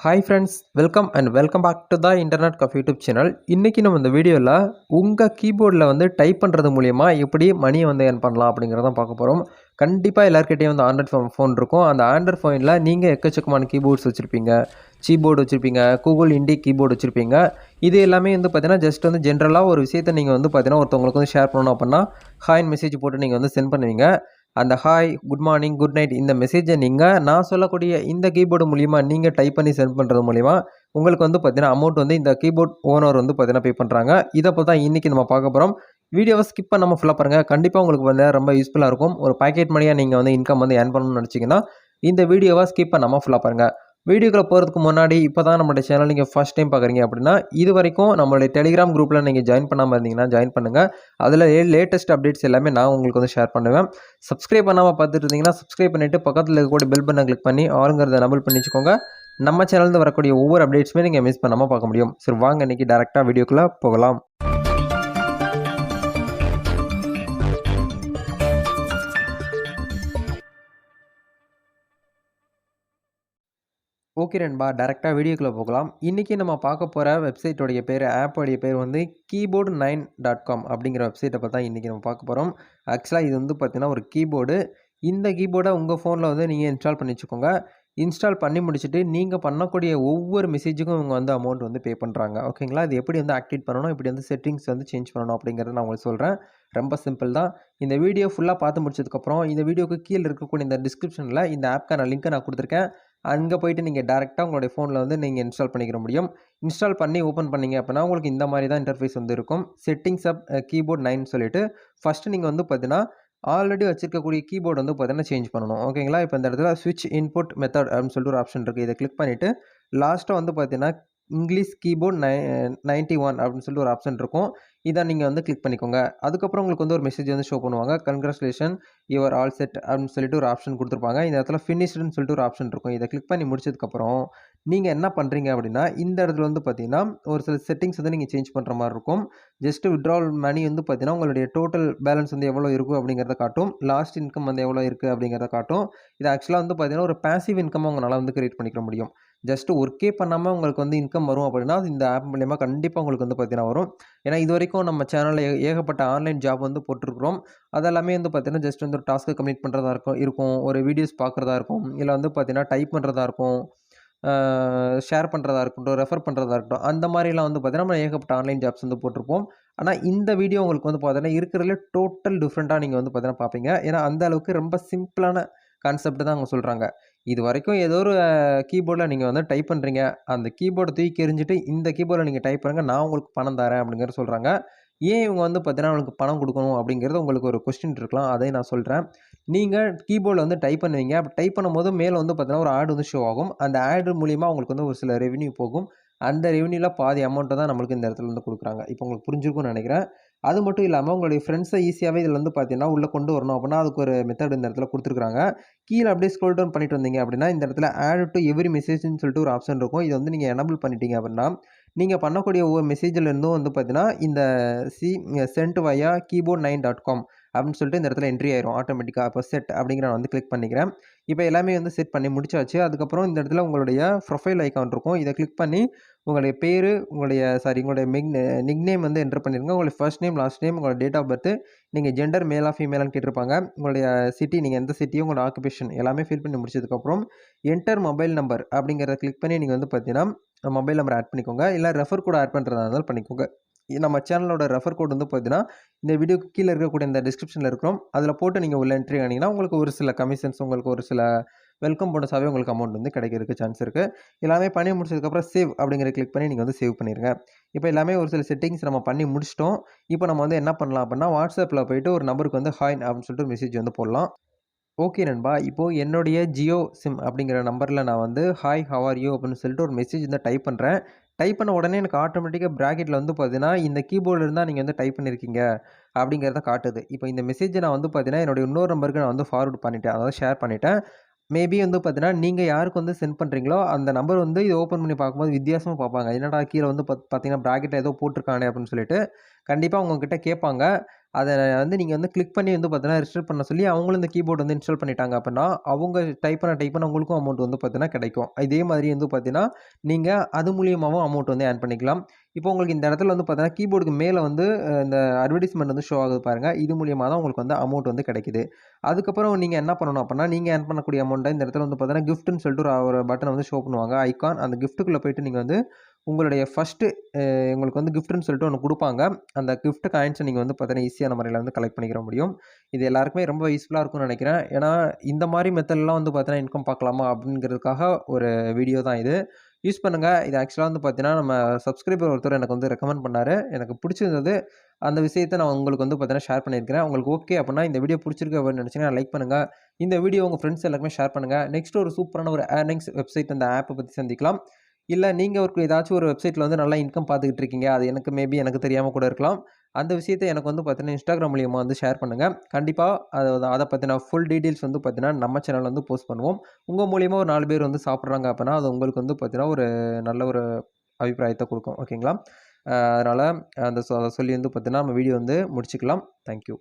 Hi friends welcome and welcome back to the internet cafe YouTube channel இன்றைக்கி நம்ம இந்த வீடியோவில் உங்கள் கீபோர்டில் வந்து டைப் பண்ணுறது மூலிமா எப்படி மணியை வந்து ஏர்ன் பண்ணலாம் அப்படிங்கிறத பார்க்க போகிறோம் கண்டிப்பாக எல்லாருக்கிட்டையும் வந்து ஆண்ட்ராய்ட் ஃபோன் ஃபோன் இருக்கும். அந்த ஆண்ட்ராய்ட் ஃபோனில் நீங்கள் எக்கச்சக்கமான கீபோர்ட்ஸ் வச்சுருப்பீங்க. கீபோர்டு வச்சுருப்பீங்க கூகுள் இண்டி கீபோர்டு வச்சுருப்பீங்க. இது எல்லாமே வந்து பார்த்தீங்கன்னா ஜஸ்ட் வந்து ஜென்ரலாக ஒரு விஷயத்தை நீங்கள் வந்து பார்த்தீங்கன்னா ஒருத்தவங்களுக்கு வந்து ஷேர் பண்ணணும் அப்படின்னா ஹாயின் மெசேஜ் போட்டு நீங்கள் வந்து சென்ட் பண்ணுவீங்க. அந்த hi good morning good night இந்த மெசேஜை நீங்கள் நான் சொல்லக்கூடிய இந்த கீபோர்டு மூலிமா நீங்கள் டைப் பண்ணி சென்ட் பண்ணுறது மூலிமா உங்களுக்கு வந்து பார்த்தீங்கன்னா அமௌண்ட் வந்து இந்த கீபோர்ட் ஓனர் வந்து பார்த்தீங்கன்னா பே பண்ணுறாங்க இதை பற்றி தான் இன்றைக்கி நம்ம பார்க்க போகிறோம் வீடியோவை ஸ்கிப் பண்ணாமல் ஃபுல்லாக பாருங்கள் கண்டிப்பாக உங்களுக்கு வந்து ரொம்ப யூஸ்ஃபுல்லாக இருக்கும். ஒரு பாக்கெட் மணியாக நீங்கள் வந்து இன்கம் வந்து ஏர்ன் பண்ணணும்னு நினச்சிங்கன்னா இந்த வீடியோவை ஸ்கிப் பண்ணாமல் ஃபுல்லாக பாருங்கள் வீடியோக்களை போகிறதுக்கு முன்னாடி இப்போ தான் நம்மளோட சேனல் நீங்கள் ஃபஸ்ட் டைம் பார்க்குறீங்க அப்படின்னா இது வரைக்கும் நம்மளுடைய டெலிகிராம் குரூப்பில் நீங்கள் ஜாயின் பண்ணாமல் இருந்தீங்கன்னா ஜாயின் பண்ணுங்கள் அதில் லேட்டஸ்ட் அப்டேட்ஸ் எல்லாமே நான் உங்களுக்கு வந்து ஷேர் பண்ணுவேன். சப்ஸ்கிரைப் பண்ணாமல் பார்த்துட்டு இருந்தீங்கன்னா சப்ஸ்கிரைப் பண்ணிவிட்டு பக்கத்தில் இருக்கக்கூடிய பெல் பண்ணை கிளிக் பண்ணி ஆளுங்கிறத நபல் பண்ணி வச்சுக்கோங்க. நம்ம சேனல்ந்து வரக்கூடிய ஒவ்வொரு அப்டேட்ஸுமே நீங்கள் மிஸ் பண்ணாமல் பார்க்க முடியும். சரி வாங்க இன்றைக்கி டேரெக்டாக வீடியோக்குள்ளே போகலாம். ஓகே நண்பா டேரெக்டாக வீடியோக்குள்ளே போகலாம். இன்றைக்கி நம்ம பார்க்க போகிற வெப்சைட்டோடைய பேர் ஆப்போடைய பேர் வந்து கீபோர்டு நைன் டாட் காம் அப்படிங்கிற வெப்சைட்டை பற்றி இன்றைக்கி நம்ம பார்க்க போகிறோம் ஆக்சுவலாக இது வந்து பார்த்திங்கன்னா ஒரு கீபோர்டு இந்த கீபோர்டை உங்கள் ஃபோனில் வந்து நீங்கள் இன்ஸ்டால் பண்ணி வச்சுக்கோங்க. இன்ஸ்டால் பண்ணி முடிச்சுட்டு நீங்கள் பண்ணக்கூடிய ஒவ்வொரு மெசேஜுக்கும் இவங்க வந்து அமௌண்ட் வந்து பே பண்ணுறாங்க ஓகேங்களா இது எப்படி வந்து ஆக்டிவேட் பண்ணணும்? இப்படி வந்து செட்டிங்ஸ் வந்து சேஞ்ச் பண்ணணும்? அப்படிங்கிறத நான் உங்களுக்கு சொல்கிறேன் ரொம்ப சிம்பிள் தான். இந்த வீடியோ ஃபுல்லாக பார்த்து முடிச்சதுக்கப்புறம் இந்த வீடியோக்கு கீழே இருக்கக்கூடிய இந்த டிஸ்கிரிப்ஷனில் இந்த ஆப்க்கான லிங்க்கை நான் கொடுத்துருக்கேன். அங்கே போயிட்டு நீங்கள் டேரெக்டாக உங்களுடைய ஃபோனில் வந்து நீங்கள் இன்ஸ்டால் பண்ணிக்கிற முடியும். இன்ஸ்டால் பண்ணி ஓப்பன் பண்ணிங்க அப்படின்னா உங்களுக்கு இந்த மாதிரி தான் இன்டர்ஃபேஸ் வந்து இருக்கும். செட்டிங்ஸ் அப் கீபோர்ட் நைன் சொல்லிட்டு ஃபஸ்ட்டு நீங்கள் வந்து பார்த்தீங்கன்னா ஆல்ரெடி வச்சிருக்கக்கூடிய கீபோர்டு வந்து பார்த்தீங்கன்னா சேஞ்ச் பண்ணணும். ஓகேங்களா இப்போ இந்த இடத்துல ஸ்விட்ச் இன்புட் மெத்தட் அப்படின்னு சொல்லிட்டு ஒரு ஆப்ஷன் இருக்குது இதை கிளிக் பண்ணிவிட்டு லாஸ்ட்டாக வந்து பார்த்தீங்கன்னா இங்கிலீஷ் கீபோர்ட் நை நைன்ட்டி ஒன் அப்படின்னு சொல்லிட்டு ஒரு ஆப்ஷன் இருக்கும். இதை நீங்கள் வந்து கிளிக் பண்ணிக்கோங்க. அதுக்கப்புறம் உங்களுக்கு வந்து ஒரு மெசேஜ் வந்து ஷோ பண்ணுவாங்க. கங்க்ராச்சுலேஷன் யுவர் ஆல் செட் அப்படின்னு சொல்லிட்டு ஒரு ஆப்ஷன் கொடுத்துருப்பாங்க. இந்த இடத்துல ஃபினிஷ்டுன்னு சொல்லிட்டு ஒரு ஆப்ஷன் இருக்கும். இதை கிளிக் பண்ணி முடிச்சதுக்கப்புறம் நீங்கள் என்ன பண்ணுறீங்க அப்படின்னா இந்த இடத்துல வந்து பார்த்தீங்கன்னா ஒரு சில செட்டிங்ஸ் வந்து நீங்கள் சேஞ்ச் பண்ணுற மாதிரி இருக்கும். ஜஸ்ட் விட்ரால் மணி வந்து பார்த்தீங்கன்னா உங்களுடைய டோட்டல் பேலன்ஸ் வந்து எவ்வளோ இருக்கும் அப்படிங்கிறத காட்டும். லாஸ்ட் இன்கம் வந்து எவ்வளோ இருக்குது அப்படிங்கிறத காட்டும். இது ஆக்சுவலாக வந்து பார்த்தீங்கன்னா ஒரு பேசிவ் இன்கம் உங்களால் வந்து கிரியேட் பண்ணிக்க முடியும். ஜஸ்ட் ஒர்க்கே பண்ணாமல் உங்களுக்கு வந்து இன்கம் வரும் அப்படின்னா இந்த ஆப் மூலியமாக கண்டிப்பாக உங்களுக்கு வந்து பார்த்தீங்கன்னா வரும். ஏன்னா இது வரைக்கும் நம்ம சேனலில் ஏகப்பட்ட ஆன்லைன் ஜாப் வந்து போட்டிருக்கிறோம். அதெல்லாமே வந்து பார்த்தீங்கன்னா ஜஸ்ட் வந்து ஒரு டாஸ்க்கை கம்ப்ளீட் பண்ணுறதா இருக்கும் இருக்கும். ஒரு வீடியோஸ் பார்க்குறதா இருக்கும். இல்லை வந்து பார்த்தீங்கன்னா டைப் பண்ணுறதா இருக்கும். ஷேர் பண்ணுறதா இருக்கட்டும் ரெஃபர் பண்ணுறதா இருக்கட்டும். அந்த மாதிரிலாம் வந்து பார்த்தீங்கன்னா நம்ம ஏகப்பட்ட ஆன்லைன் ஜாப்ஸ் வந்து போட்டிருப்போம். ஆனால் இந்த வீடியோ உங்களுக்கு வந்து பார்த்தீங்கன்னா இருக்கிறதுல டோட்டல் டிஃப்ரெண்ட்டாக நீங்கள் வந்து பார்த்தீங்கன்னா பார்ப்பீங்க ஏன்னா அந்த அளவுக்கு ரொம்ப சிம்பிளான கான்செப்ட் தான் அவங்க சொல்கிறாங்க இது வரைக்கும் ஏதோ ஒரு கீபோர்டில் நீங்கள் வந்து டைப் பண்ணுறீங்க அந்த கீபோர்டை தூக்கி எறிஞ்சிட்டு இந்த கீபோர்டில் நீங்கள் டைப் பண்ணுங்கள் நான் உங்களுக்கு பணம் தரேன் அப்படிங்கிற சொல்கிறாங்க ஏன் இவங்க வந்து பார்த்தீங்கன்னா உங்களுக்கு பணம் கொடுக்கணும் அப்படிங்கிறது உங்களுக்கு ஒரு கொஸ்டின் இருக்கலாம். அதை நான் சொல்கிறேன் நீங்கள் கீபோர்டில் வந்து டைப் பண்ணுவீங்க. அப்போ டைப் பண்ணும்போது மேலே வந்து பார்த்தீங்கன்னா ஒரு ஆடு வந்து ஷோ ஆகும். அந்த ஆடு மூலிமா உங்களுக்கு வந்து ஒரு சில ரெவன்யூ போகும். அந்த ரெவன்யூவில் பாதி அமௌண்ட்டை தான் நம்மளுக்கு இந்த இடத்துல வந்து கொடுக்குறாங்க. இப்போ உங்களுக்கு புரிஞ்சிருக்கும்னு நினைக்கிறேன். அது மட்டும் இல்லாமல் உங்களுடைய ஃப்ரெண்ட்ஸை ஈஸியாகவே இதில் வந்து பார்த்தீங்கன்னா உள்ளே கொண்டு வரணும் அப்படின்னா அதுக்கு ஒரு மெத்தட் இந்த இடத்துல கொடுத்துருக்காங்க கீழே அப்படியே ஸ்க்ரோல் டவுன் பண்ணிட்டு வந்தீங்க அப்படின்னா இந்த இடத்துல ஆட் டு எவ்ரி மெசேஜ்னு சொல்லிட்டு ஒரு ஆப்ஷன் இருக்கும். இது வந்து நீங்கள் எனபிள் பண்ணிட்டீங்க அப்படின்னா நீங்கள் பண்ணக்கூடிய ஒவ்வொரு மெசேஜிலேருந்தும் வந்து பார்த்தீங்கன்னா இந்த C sent via keyboard nine dot com அப்படின்னு சொல்லிட்டு இந்த இடத்துல என்ட்ரி ஆயிரும். ஆட்டோமேட்டிக்காக அப்போ செட் அப்படிங்கிற நான் வந்து கிளிக் பண்ணிக்கிறேன். இப்போ எல்லாமே வந்து செட் பண்ணி முடிச்சாச்சு. அதுக்கப்புறம் இந்த இடத்துல உங்களுடைய ப்ரொஃபைல் ஐக்கான் இருக்கும். இதை கிளிக் பண்ணி உங்களுடைய பேர் உங்களுடைய சாரி உங்களுடைய மிக் நிக் நேம் வந்து என்டர் பண்ணிடுங்க உங்களுடைய ஃபர்ஸ்ட் நேம் லாஸ்ட் நேம் உங்களோட டேட் ஆஃப் பர்த் நீங்கள் ஜெண்டர் மேலா ஃபீமேலான்னு கேட்டிருப்பாங்க. உங்களுடைய சிட்டி நீங்கள் எந்த சிட்டியும் உங்களோட ஆக்குபேஷன் எல்லாமே ஃபில் பண்ணி முடிச்சதுக்கப்புறம் என்டர் மொபைல் நம்பர் அப்படிங்கிறத கிளிக் பண்ணி நீங்கள் வந்து பார்த்தீங்கன்னா மொபைல் நம்பர் ஆட் பண்ணிக்கோங்க. இல்லை ரெஃபர் கூட ஆட் பண்ணுறதா இருந்தாலும் பண்ணிக்கோங்க. நம்ம சேனலோட ரெஃபர் கோட் வந்து பார்த்தீங்கன்னா இந்த வீடியோக்கு கீழே இருக்கக்கூடிய இந்த டிஸ்கிரிப்ஷனில் இருக்கிறோம் அதில் போட்டு நீங்கள் உள்ள என்ட்ரி ஆனீங்கன்னா உங்களுக்கு ஒரு சில கமிஷன்ஸ் உங்களுக்கு ஒரு சில வெல்கம் போனஸாகவே உங்களுக்கு அமௌண்ட் வந்து கிடைக்கிறதுக்கு சான்ஸ் இருக்குது எல்லாமே பண்ணி முடிச்சதுக்கப்புறம் சேவ் அப்படிங்கிற கிளிக் பண்ணி நீங்கள் வந்து சேவ் பண்ணிடுங்க இப்போ எல்லாமே ஒரு சில செட்டிங்ஸ் நம்ம பண்ணி முடிச்சிட்டோம். இப்போ நம்ம வந்து என்ன பண்ணலாம் அப்படின்னா வாட்ஸ்அப்பில் போயிட்டு ஒரு நம்பருக்கு வந்து ஹாய் அப்படின்னு சொல்லிட்டு மெசேஜ் வந்து போடலாம். ஓகே நண்பா இப்போது என்னுடைய ஜியோ சிம் அப்படிங்கிற நம்பரில் நான் வந்து ஹாய் ஹவர் யூ அப்படின்னு சொல்லிட்டு ஒரு மெசேஜ் வந்து டைப் பண்ணுறேன் டைப் பண்ண உடனே எனக்கு ஆட்டோமேட்டிக்காக ப்ராக்கெட்டில் வந்து பார்த்தீங்கன்னா இந்த கீபோர்டில் இருந்தால் நீங்கள் வந்து டைப் பண்ணியிருக்கீங்க அப்படிங்கிறத காட்டுது. இப்போ இந்த மெசேஜை நான் வந்து பார்த்தீங்கன்னா என்னுடைய இன்னொரு நம்பருக்கு நான் வந்து ஃபார்வர்ட் பண்ணிட்டேன். அதாவது ஷேர் பண்ணிட்டேன். மேபி வந்து பார்த்தீங்கன்னா நீங்கள் யாருக்கு வந்து சென்ட் பண்ணுறீங்களோ அந்த நம்பர் வந்து இது ஓப்பன் பண்ணி பார்க்கும்போது வித்தியாசமாக பார்ப்பாங்க. என்னடா கீழே வந்து பார்த்தீங்கன்னா ப்ராக்கெட்டில் ஏதோ போட்டிருக்கானே அப்படின்னு சொல்லிட்டு கண்டிப்பாக உங்ககிட்ட கேட்பாங்க. அதை வந்து நீங்கள் வந்து கிளிக் பண்ணி வந்து பார்த்தீங்கன்னா, ரிஜிஸ்டர் பண்ண சொல்லி அவங்களும் இந்த கீபோர்டு வந்து இன்ஸ்டால் பண்ணிட்டாங்க அப்படின்னா, அவங்க டைப் பண்ண டைப் பண்ண உங்களுக்கும் அமௌண்ட் வந்து பார்த்தீங்கன்னா கிடைக்கும். இதே மாதிரி வந்து பார்த்தீங்கன்னா, நீங்கள் அது மூலியமாகவும் அமௌண்ட் வந்து ஏர்ன் பண்ணிக்கலாம். இப்போ உங்களுக்கு இந்த இடத்துல வந்து பார்த்தீங்கன்னா, கீபோர்டுக்கு மேலே வந்து இந்த அட்வர்டைஸ்மெண்ட் வந்து ஷோ ஆகுது பாருங்கள் இது மூலியமாக தான் உங்களுக்கு வந்து அமௌண்ட் வந்து கிடைக்குது. அதுக்கப்புறம் நீங்கள் என்ன பண்ணணும் அப்படின்னா, நீங்கள் ஏர்ன் பண்ணக்கூடிய அமௌண்ட்டை இந்த இடத்துல வந்து பார்த்தீங்கன்னா, கிஃப்ட்டுன்னு சொல்லிட்டு ஒரு ஒரு வந்து ஷோ பண்ணுவாங்க. ஐகான் அந்த கிஃப்ட்டுக்குள்ள போயிட்டு நீங்கள் வந்து உங்களுடைய ஃபர்ஸ்ட்டு உங்களுக்கு வந்து கிஃப்ட்டுன்னு சொல்லிட்டு ஒன்று கொடுப்பாங்க அந்த கிஃப்ட் காயின்ஸை நீங்கள் வந்து பார்த்தீங்கன்னா, ஈஸியான முறையில் வந்து கலெக்ட் பண்ணிக்கிற முடியும். இது எல்லாருக்குமே ரொம்ப யூஸ்ஃபுல்லாக இருக்கும்னு நினைக்கிறேன் ஏன்னா, இந்த மாதிரி மெத்தட்லாம் வந்து பார்த்தீங்கன்னா, இன்கம் பார்க்கலாமா அப்படிங்கிறதுக்காக ஒரு வீடியோ தான் இது. யூஸ் பண்ணுங்கள் இது ஆக்சுவலாக வந்து பார்த்தீங்கன்னா, நம்ம சப்ஸ்கிரைபர் ஒருத்தர் எனக்கு வந்து ரெக்கமெண்ட் பண்ணார் எனக்கு பிடிச்சிருந்தது அந்த விஷயத்தை நான் உங்களுக்கு வந்து பார்த்தீங்கன்னா, ஷேர் பண்ணியிருக்கிறேன். உங்களுக்கு ஓகே அப்படின்னா, இந்த வீடியோ பிடிச்சிருக்கு அப்படின்னு நினச்சிங்கன்னா லைக் பண்ணுங்கள் இந்த வீடியோ உங்கள் ஃப்ரெண்ட்ஸ் எல்லாருக்குமே ஷேர் பண்ணுங்கள் நெக்ஸ்ட் ஒரு சூப்பரான ஒரு ஏர்னிங்ஸ் வெப்சைட் அந்த ஆப்பை பற்றி சந்திக்கலாம். இல்லை நீங்கள் ஒரு ஏதாச்சும் ஒரு வெப்சைட்டில் வந்து நல்லா இன்கம் பார்த்துக்கிட்டு இருக்கீங்க. அது எனக்கு மேபி எனக்கு தெரியாமல் கூட இருக்கலாம். அந்த விஷயத்தை எனக்கு வந்து பார்த்தீங்கன்னா, இன்ஸ்டாகிராம் மூலியமாக வந்து ஷேர் பண்ணுங்கள் கண்டிப்பாக அதை அதை பத்தின ஃபுல் டீட்டெயில்ஸ் வந்து பார்த்தீங்கன்னா, நம்ம சேனலில் வந்து போஸ்ட் பண்ணுவோம். உங்கள் மூலியமாக ஒரு நாலு பேர் வந்து சாப்பிட்றாங்க அப்படின்னா, அது உங்களுக்கு வந்து பார்த்தீங்கன்னா, ஒரு நல்ல ஒரு அபிப்பிராயத்தை கொடுக்கும் ஓகேங்களா? அதனால் அந்த சொல்லி வந்து பார்த்தீங்கன்னா, நம்ம வீடியோ வந்து முடிச்சுக்கலாம். Thank you.